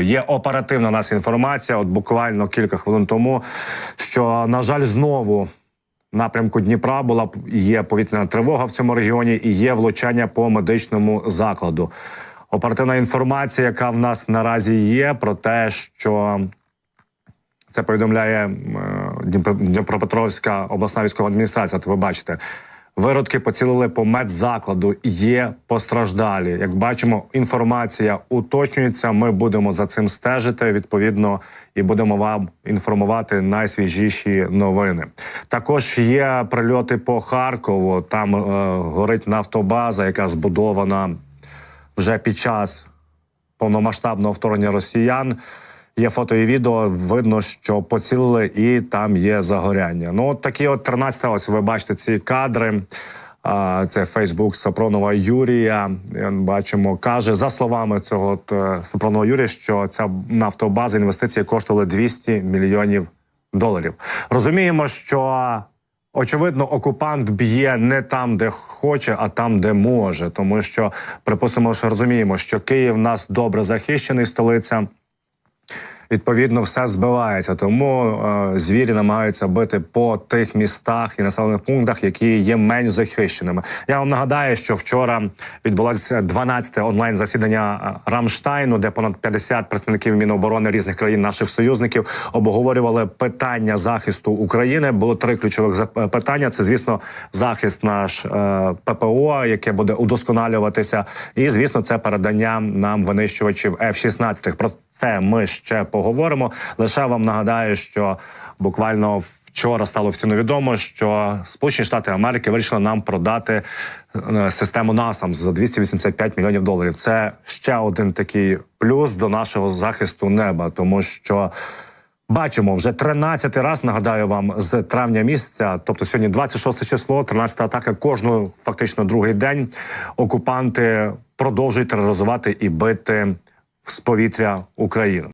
Є оперативна нас інформація. От буквально кілька хвилин тому, що на жаль, знову напрямку Дніпра була є повітряна тривога в цьому регіоні і є влучання по медичному закладу. Оперативна інформація, яка в нас наразі є, про те, що це повідомляє е, Дніпропетровська обласна військова адміністрація. От ви бачите, виродки поцілили по медзакладу. Є постраждалі. Як бачимо, інформація уточнюється. Ми будемо за цим стежити відповідно і будемо вам інформувати найсвіжіші новини. Також є прильоти по Харкову. Там е, горить нафтобаза, яка збудована вже під час повномасштабного вторгнення росіян. Є фото і відео. Видно, що поцілили, і там є загоряння. Ну, от такі от 13 ось ви бачите ці кадри. А, Це Фейсбук Сапронова Юрія. Бачимо, каже за словами цього от, е, Сапронова Юрія, що ця нафтобаза інвестиції коштували 200 мільйонів доларів. Розуміємо, що Очевидно, окупант б'є не там, де хоче, а там, де може. Тому що, припустимо, що розуміємо, що Київ нас добре захищений, столиця. Відповідно, все збивається. Тому е, звірі намагаються бити по тих містах і населених пунктах, які є менш захищеними. Я вам нагадаю, що вчора відбулося 12-те онлайн засідання е, Рамштайну, де понад 50 представників Міноборони різних країн наших союзників обговорювали питання захисту України. Було три ключових зап- питання: це, звісно, захист наш е, ППО, яке буде удосконалюватися, і звісно, це передання нам винищувачів F-16. Про це ми ще поговоримо. Лише вам нагадаю, що буквально вчора стало офіційно відомо, що Сполучені Штати Америки вирішили нам продати е, систему НАСАМ за 285 мільйонів доларів. Це ще один такий плюс до нашого захисту неба, тому що. Бачимо вже 13 раз. Нагадаю вам з травня місяця, тобто сьогодні 26 число, 13 атака. Кожного фактично другий день окупанти продовжують тероризувати і бити з повітря Україну.